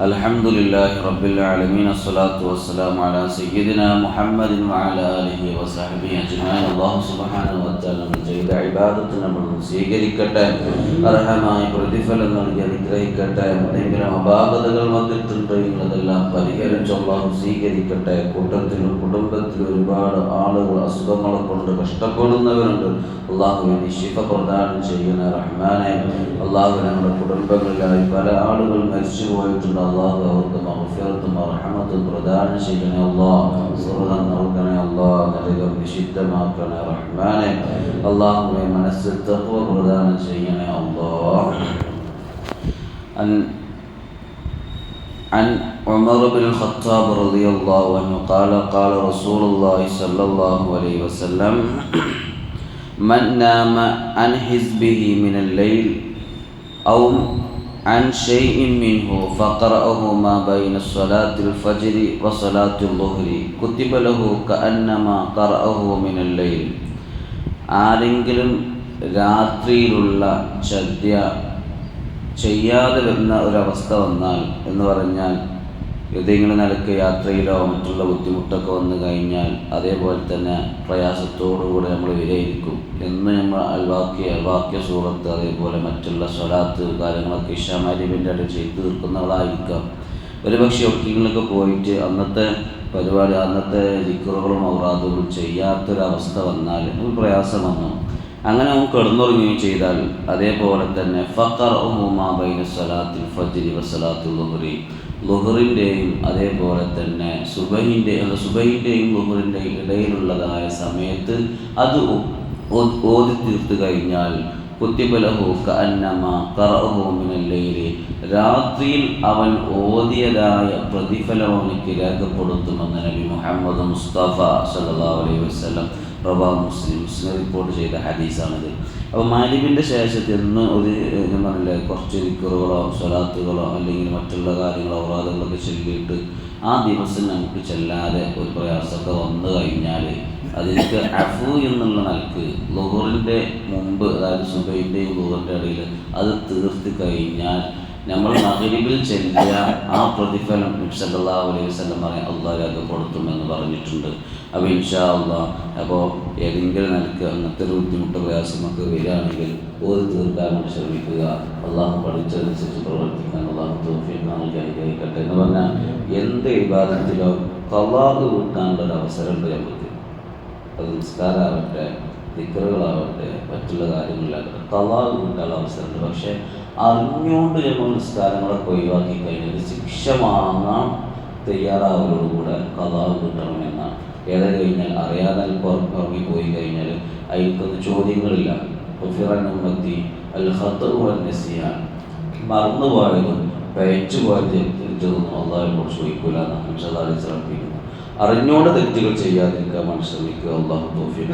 الحمد لله رب العالمين الصلاة والسلام على سيدنا محمد وعلى آله وصحبه أجمعين الله سبحانه وتعالى നമ്മൾ ചെയ്ത ഇബാദത്ത് നമ്മൾ സ്വീകരിക്കട്ടെ അർഹമായ പ്രതിഫലം നൽകി അനുഗ്രഹിക്കട്ടെ എന്തെങ്കിലും അപാകതകൾ വന്നിട്ടുണ്ടെങ്കിൽ അതെല്ലാം പരിഹരിച്ച് അള്ളാഹു സ്വീകരിക്കട്ടെ കൂട്ടത്തിലും കുടുംബത്തിലും ഒരുപാട് ആളുകൾ അസുഖങ്ങളെ കൊണ്ട് കഷ്ടപ്പെടുന്നവരുണ്ട് അള്ളാഹുവിന് ശിഫ പ്രദാനം ചെയ്യുന്ന റഹ്മാനെ അള്ളാഹു നമ്മുടെ കുടുംബങ്ങളിലായി പല ആളുകൾ മരിച്ചു പോയിട്ടുണ്ട് الله அவருக்கு மகஃபிரத்தும் ரஹமத்தும் பிரதான செய்யணே அல்லாஹ் சுரணம் நல்கணே அல்லாஹ் நலிகம் يا ரஹ்மானே அல்லாஹுவே மனசு தக்குவ பிரதான செய்யணே அல்லாஹ் அன் عن عمر بن الخطاب رضي الله عنه قال قال رسول الله صلى الله عليه وسلم من نام عن حزبه من الليل أو عن شيء منه فقرأه ما بين صلاة الفجر وصلاة الظهر كتب له كأنما قرأه من الليل ആരെങ്കിലും രാത്രിയിലുള്ള ചര്യ ചെയ്യാതെ വരുന്ന ഒരവസ്ഥ വന്നാൽ എന്ന് പറഞ്ഞാൽ ഏതെങ്കിലും നിലയ്ക്ക് യാത്രയിലോ മറ്റുള്ള ബുദ്ധിമുട്ടൊക്കെ വന്നു കഴിഞ്ഞാൽ അതേപോലെ തന്നെ പ്രയാസത്തോടുകൂടെ നമ്മൾ വിലയിരിക്കും എന്ന് നമ്മൾ അൽവാക്യ അൽവാക്യ സൂറത്ത് അതേപോലെ മറ്റുള്ള സ്വലാത്ത് കാര്യങ്ങളൊക്കെ ഇഷാമാരിബിന്റെ ഇടയിൽ ചെയ്തു തീർക്കുന്നവളായിരിക്കാം. ഒരുപക്ഷെ ഒക്കെങ്കിലൊക്കെ പോയിട്ട് അന്നത്തെ പരിപാടി അന്നത്തെ ലിക്കറുകളും ഔറാദുകളും ചെയ്യാത്തൊരവസ്ഥ വന്നാൽ ഒരു പ്രയാസം വന്നു. അങ്ങനെ അവൻ കിടന്നുറങ്ങുകയും ചെയ്താൽ അതേപോലെ തന്നെ ഫക്കർ സലാത്തിൽ ഫജ്രി വസലാത്തുൽ ലുഹറി ലുഹറിന്റെയും അതേപോലെ തന്നെ സുബഹിന്റെ സുബഹിന്റെയും ലുഹറിന്റെയും ഇടയിലുള്ളതായ സമയത്ത് അത് ഓതി തീർത്തു കഴിഞ്ഞാൽ കുത്തിബലഹു കന്നമ കറഹു മിനല്ലയിലെ രാത്രിയിൽ അവൻ ഓതിയതായ പ്രതിഫലം അവനിക്ക് രേഖപ്പെടുത്തുമെന്ന് നബി മുഹമ്മദ് മുസ്തഫ സല്ലാ അലൈഹി വസല്ലം പ്രഭാ മുസ്ലിം മുസ്ലിം റിപ്പോർട്ട് ചെയ്ത ഹദീസാണിത്. അപ്പോൾ മാലിബിന്റെ ശേഷത്തിൽ നിന്ന് ഒരു ഞാൻ പറഞ്ഞില്ലേ കുറച്ച് വിക്കറുകളോ സ്വലാത്തുകളോ അല്ലെങ്കിൽ മറ്റുള്ള കാര്യങ്ങളോ ഓറാദുകളൊക്കെ ചൊല്ലിയിട്ട് ആ ദിവസം നമുക്ക് ചെല്ലാതെ ഒരു പ്രയാസമൊക്കെ വന്നു കഴിഞ്ഞാൽ അതിലേക്ക് അഫു എന്നുള്ള നിലയ്ക്ക് ലുഹറിന്റെ മുമ്പ് അതായത് സുബൈന്റെയും ലുഹറിന്റെ ഇടയിൽ അത് തീർത്ത് കഴിഞ്ഞാൽ നമ്മൾ മകരിബിൽ ചെല്ലിയ ആ പ്രതിഫലം സല്ലാ അലൈഹി വസ്ലം പറയാൻ അള്ളാഹ് കൊടുത്തുണ്ടെന്ന് പറഞ്ഞിട്ടുണ്ട്. അപ്പോൾ ഇൻഷാ അള്ളാഹ് അപ്പോൾ ഏതെങ്കിലും നിലയ്ക്ക് അങ്ങനത്തെ ഒരു ബുദ്ധിമുട്ട് പ്രയാസമൊക്കെ വരികയാണെങ്കിൽ ഒരു തീർക്കാൻ വേണ്ടി ശ്രമിക്കുക. അള്ളാഹു പഠിച്ചതനുസരിച്ച് പ്രവർത്തിക്കാൻ അള്ളാഹു തോഫിയൊക്കെ നൽകി അനുഗ്രഹിക്കട്ടെ എന്ന് പറഞ്ഞാൽ എന്ത് വിവാദത്തിലോ കവാദ് കൂട്ടാനുള്ള ഒരു അവസരമുണ്ട് നമുക്ക് അത് നിസ്കാരമാവട്ടെ ദിക്കറുകളാവട്ടെ മറ്റുള്ള കാര്യങ്ങളിലാകട്ടെ തലാഖ് കിട്ടാനുള്ള അവസരമുണ്ട്. പക്ഷേ അറിഞ്ഞുകൊണ്ട് നമ്മൾ നിസ്കാരങ്ങളൊക്കെ ഒഴിവാക്കി കഴിഞ്ഞാൽ ശിക്ഷ വാങ്ങാൻ തയ്യാറാവലോടുകൂടെ കഥാവ് കിട്ടണമെന്നാണ് ഏറെ കഴിഞ്ഞാൽ അറിയാതെ പുറത്തിറങ്ങി പോയി കഴിഞ്ഞാൽ അതിൽക്കൊന്നും ചോദ്യങ്ങളില്ല. ഫിറനുമത്തി അൽ ഹത്തുവൻ നസിയാൻ മറന്നുപോയതും പയച്ചു പോയത് തിരിച്ചതൊന്നും അള്ളാഹിനോട് ചോദിക്കൂലെന്നാണ് എന്നാണ് ഹംസദാലി അറിഞ്ഞോടെ തെറ്റുകൾ ചെയ്യാതിരിക്കാൻ ശ്രമിക്കുക. അള്ളാഹു തോഫീക്ക്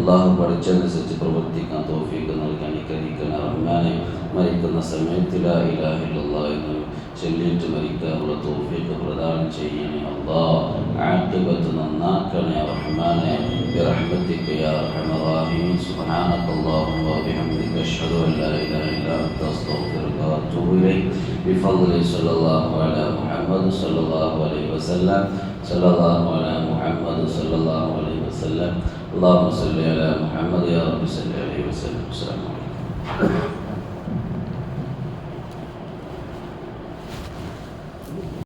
അള്ളാഹു പഠിച്ചനുസരിച്ച് പ്രവർത്തിക്കാൻ തോഫീക്ക് നൽകി അനുഗ്രഹിക്കണം റഹ്മാനെ മരിക്കുന്ന സമയത്തിൽ ഇലാഹില്ല എന്ന് చెల్లించి మరికాముల తోఫీక ప్రదానం చేయని అల్లా عاقبة نناك يا رحمن برحمتك يا أرحم الراحمين سبحانك اللهم وبحمدك أشهد أن لا إله إلا أنت أستغفرك وأتوب إليك بفضل صلى الله على محمد صلى الله عليه وسلم صلى الله على محمد صلى الله عليه وسلم اللهم صل على محمد يا رب صل عليه وسلم السلام عليكم